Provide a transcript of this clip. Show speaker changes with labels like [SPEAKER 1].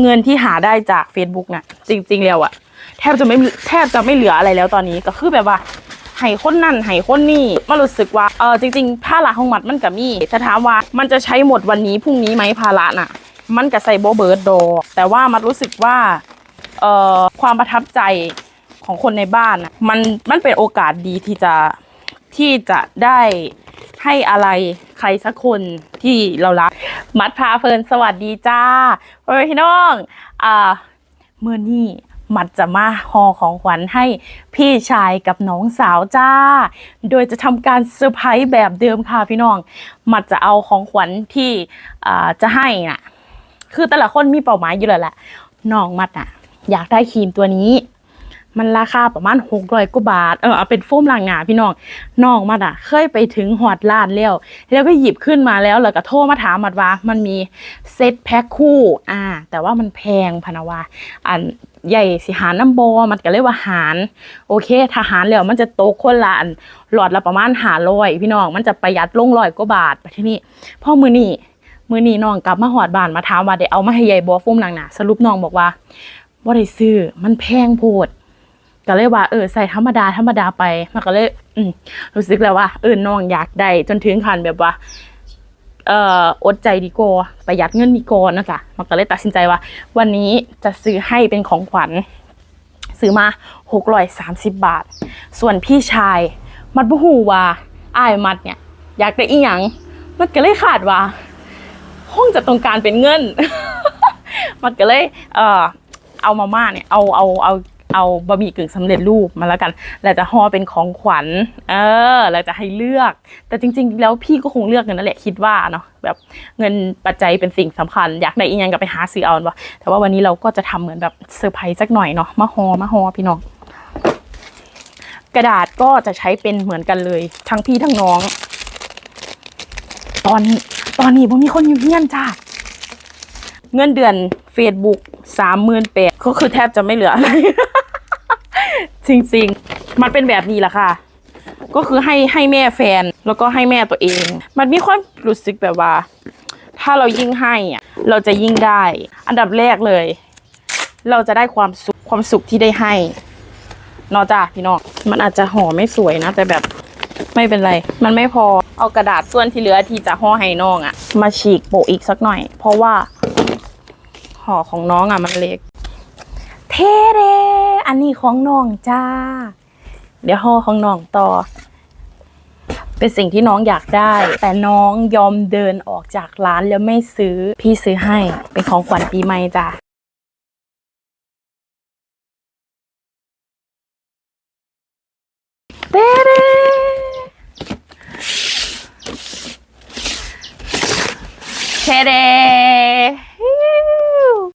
[SPEAKER 1] เงินที่หาได้จาก Facebook น่ะ จริง ๆ แล้วอะแทบจะไม่แทบจะไม่เหลืออะไรแล้วตอนนี้ก็คือแบบว่าให้คนนั่นให้คนนี่มารู้สึกว่าเออจริง ๆ ภาระของมัดมันก็มีถ้าถามว่ามันจะใช้หมดวันนี้พรุ่งนี้ไหมภาระน่ะ มันก็ใส่โบเบิร์ดดอกแต่ว่ามัดรู้สึกว่าเอ่อความประทับใจของคนในบ้านน่ะมันมันเป็นโอกาสดีที่จะที่จะได้ ให้อะไรใครสักคนที่เรารัก มัดพาเพลินสวัสดีจ้าพ่อแม่พี่น้อง อ่าเมื่อนี้มัดจะมาห่อของขวัญให้พี่ชายกับน้องสาวจ้า โดยจะทำการเซอร์ไพรส์แบบเดิมค่ะพี่น้อง มัดจะเอาของขวัญที่อ่าจะให้น่ะ คือแต่ละคนมีเป้าหมายอยู่แล้วแหละ น้องมัดอะ อยากได้ครีมตัวนี้ มันราคาประมาณหกร้อยกว่าบาท เออเอาเป็นโฟมล้างหน้าพี่น้องน้องมัดอะ เคยไปถึงหอดร้านแล้ว แล้วก็หยิบขึ้นมาแล้วแล้วก็โทรมาถามมัดว่า มันมีเซตแพ็คคู่ อ่า แต่ว่ามันแพงพนะว่าอันใหญ่สิหารน้ำบอมันก็เลยกว่าหาร โอเคถ้าหารแล้วมันจะโตคนละอันหลอดละประมาณหาร้อยพี่น้องมันจะประหยัดลงร้อยกว่าบาทไปที่นี่พ่อมือนี่มือนี่น้องกลับมาหอดบ้านมาถามว่าได้เอามาให้ยายบอฟุ้มหลังหนาสรุปน้องบอกว่าบ่ได้ซื้อมันแพงโพด ก็เลยว่าเออใส่ธรรมดาธรรมดาไปมันก็เลย อืมรู้สึกแล้วว่าเออน้องอยากได้จนถึงขั้นแบบว่า เอ่ออดใจดีกว่าประหยัดเงินดีกว่านะจ๊ะมันก็เลยตัดสินใจว่า วันนี้จะซื้อให้เป็นของขวัญซื้อมาหกร้อยสามสิบบาท ส่วนพี่ชาย มัดบ่ฮู้ว่าอ้ายมัดเนี่ย อยากได้อีหยังมันก็เลยขาดว่าห้องจะตรงการเป็นเงิน มันก็เลย เอ่อเอามาม่าเนี่ย เอาเอาเอา เอาบะหมี่กึ่งสำเร็จรูปมาแล้วกัน แล้วจะห่อเป็นของขวัญ เออแล้วจะให้เลือก แต่จริง ๆ แล้วพี่ก็คงเลือกเงินนั่นแหละคิดว่าเนาะแบบเงินปัจจัยเป็นสิ่งสำคัญ อยากได้อีกอย่างก็ไปหาซื้อเอาวะแต่ว่าวันนี้เราก็จะทำเหมือนแบบเซอร์ไพรส์สักหน่อยเนาะมาห่อมาห่อพี่น้อง กระดาษก็จะใช้เป็นเหมือนกันเลย ทั้งพี่ทั้งน้อง ตอนตอนนี้ผมมีคนอยู่เฮียนจ้าเงินเดือน Facebook สามหมื่นแปดก็คือแทบจะไม่เหลืออะไร จริงๆ มันเป็นแบบนี้แหละค่ะ ก็คือให้ให้แม่แฟนแล้วก็ให้แม่ตัวเอง มันมีความรู้สึกแบบว่า ถ้าเรายิ่งให้อะเราจะยิ่งได้ อันดับแรกเลย เราจะได้ความสุขความสุขที่ได้ให้นอจ้าพี่น้องมันอาจจะห่อไม่สวยนะ แต่แบบไม่เป็นไร มันไม่พอเอากระดาษส่วนที่เหลือที่จะห่อให้น้องอะ มาฉีกโปะอีกสักหน่อย เพราะว่าห่อของน้องอะมันเล็ก เท่เด อันนี้ของน้องจ้า เดี๋ยวห่อของน้องต่อ เป็นสิ่งที่น้องอยากได้ แต่น้องยอมเดินออกจากร้านแล้วไม่ซื้อ พี่ซื้อให้ เป็นของขวัญปีใหม่จ้ะเต้เดเทเด